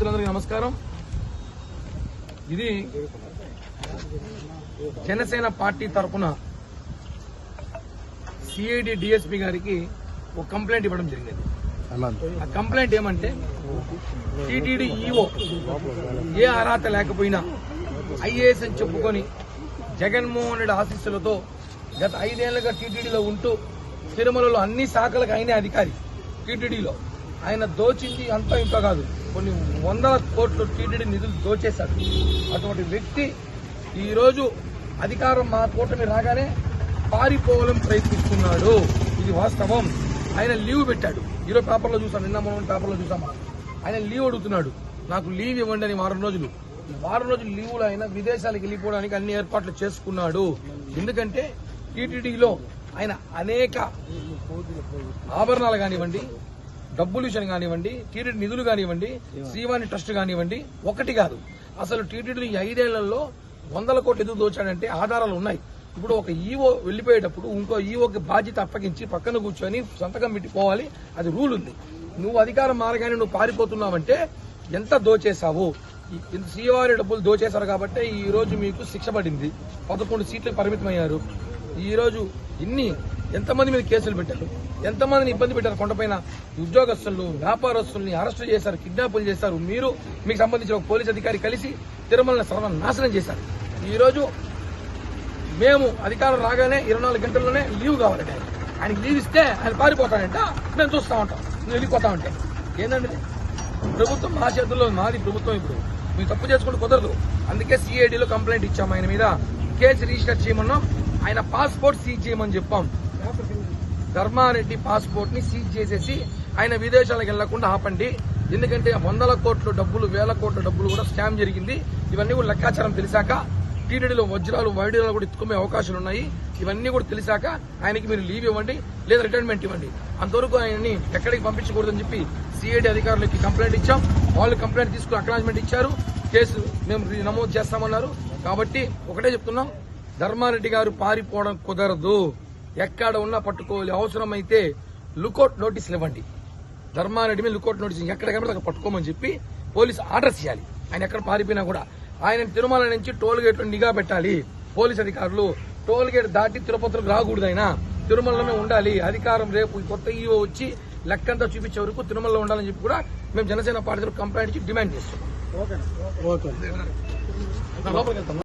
మిత్రులందరికీ నమస్కారం. ఇది జనసేన పార్టీ తరఫున సిఐడి డిఎస్పి గారికి ఒక కంప్లైంట్ ఇవ్వడం జరిగింది. ఆ కంప్లైంట్ ఏమంటే టీటీడీ ఈఓ ఏ అర్హత లేకపోయినా ఐఏఎస్ అని చెప్పుకొని జగన్మోహన్ రెడ్డి ఆశీస్సులతో గత ఐదేళ్ళుగా టీటీడీలో ఉంటూ తిరుమలలో అన్ని శాఖలకు ఆయనే అధికారి టీటీడీలో ఆయన దోచింది అంతా ఇంత కాదు. కొన్ని వందల కోట్లు టీటీడీ నిధులు దోచేశాడు. అటువంటి వ్యక్తి ఈరోజు అధికారం మా కూటమి రాగానే పారిపోవాలని ప్రయత్నిస్తున్నాడు. ఇది వాస్తవం. ఆయన లీవ్ పెట్టాడు. ఈరోజు పేపర్లో చూసాం నిన్న మనం పేపర్లో చూసామా? ఆయన లీవ్ అడుగుతున్నాడు. నాకు లీవ్ ఇవ్వండి అని వారం రోజులు. వారం రోజులు లీవులు ఆయన విదేశాలకు వెళ్ళిపోవడానికి అన్ని ఏర్పాట్లు చేసుకున్నాడు. ఎందుకంటే టీటీడీలో ఆయన అనేక ఆభరణాలు కానివ్వండి డబ్బులు విషయం కానివ్వండి టీటీడీ నిధులు కానివ్వండి శ్రీవాణి ట్రస్ట్ కానివ్వండి ఒకటి కాదు. అసలు టీటీడీ ఐదేళ్ళలో వందల కోట్లు ఎదుగు దోచాడంటే ఆధారాలు ఉన్నాయి. ఇప్పుడు ఒక ఈవో వెళ్ళిపోయేటప్పుడు ఇంకో ఈవోకి బాధ్యత అప్పగించి పక్కన కూర్చొని సంతకం పెట్టి పోవాలి అది రూల్ ఉంది. నువ్వు అధికారం మారగానే నువ్వు పారిపోతున్నావంటే ఎంత దోచేశావు? శ్రీవారి డబ్బులు దోచేశారు కాబట్టి ఈ రోజు మీకు శిక్ష పడింది. పదకొండు సీట్లకు పరిమితమయ్యారు. ఈ రోజు ఇన్ని ఎంతమంది మీద కేసులు పెట్టారు? ఎంతమందిని ఇబ్బంది పెట్టారు కొండపైన? ఉద్యోగస్తులను వ్యాపారస్తుల్ని అరెస్టు చేశారు కిడ్నాపులు చేశారు. మీరు మీకు సంబంధించిన ఒక పోలీస్ అధికారి కలిసి తిరుమలని సర్వనాశనం చేశారు. ఈరోజు మేము అధికారం రాగానే ఇరవై నాలుగు గంటల్లోనే లీవ్ కావాలి ఆయనకి లీవ్ ఇస్తే ఆయన పారిపోతాడంట. మేము చూస్తా ఉంటాం. నువ్వు వెళ్ళిపోతా ఉంటే. ఏంటండి ప్రభుత్వం మా చేతుల్లో మాది ప్రభుత్వం ఇప్పుడు. మీరు తప్పు చేసుకుంటే కుదరదు. అందుకే సిఐడిలో కంప్లైంట్ ఇచ్చాం ఆయన మీద. కేసు రిజిస్టర్ చేయమన్నాం. ఆయన పాస్పోర్ట్ సీజ్ చేయమని చెప్పాం. ధర్మారెడ్డి పాస్పోర్ట్ని సీజ్ చేసేసి ఆయన విదేశాలకు వెళ్ళకుండా ఆపండి. ఎందుకంటే వందల కోట్ల డబ్బులు వేల కోట్ల డబ్బులు కూడా స్కామ్ జరిగింది. ఇవన్నీ కూడా లెక్కాచారం తెలిసాక టీటీడీలో వజ్రాలు వైడీలో కూడా ఎత్తుకునే అవకాశాలు ఉన్నాయి. ఇవన్నీ కూడా తెలిసాక ఆయనకి మీరు లీవ్ ఇవ్వండి లేదా రిటైర్మెంట్ ఇవ్వండి. అంతవరకు ఆయన్ని ఎక్కడికి పంపించకూడదని చెప్పి సిఐడి అధికారులకి కంప్లైంట్ ఇచ్చాం. వాళ్ళు కంప్లైంట్ తీసుకుని అక్నాలజ్మెంట్ ఇచ్చారు. కేసు మేము నమోదు చేస్తామన్నారు. కాబట్టి ఒకటే చెప్తున్నాం. ధర్మారెడ్డి గారు పారిపోవడం కుదరదు. ఎక్కడ ఉన్నా పట్టుకోవాలి. అవసరమైతే లుకౌట్ నోటీసులు ఇవ్వండి. ధర్మారెడ్డి మీద లుకౌట్ నోటీస్ ఎక్కడ కనబడితే అక్కడ పట్టుకోమని చెప్పి పోలీసు ఆర్డర్స్ ఇవ్వాలి ఆయన ఎక్కడ పారిపోయినా కూడా. ఆయన తిరుమల నుంచి టోల్ గేట్ నిఘా పెట్టాలి. పోలీస్ అధికారులు టోల్ గేట్ దాటి తిరుపతికి రాకూడదు ఆయన. తిరుమలలోనే ఉండాలి. అధికారం రేపు కొత్త ఈవో వచ్చి లెక్కంతా చూపించే వరకు తిరుమలలో ఉండాలని చెప్పి కూడా మేము జనసేన పార్టీ కంప్లైంట్ ఇచ్చి డిమాండ్ చేస్తున్నాం. వెళ్తాం.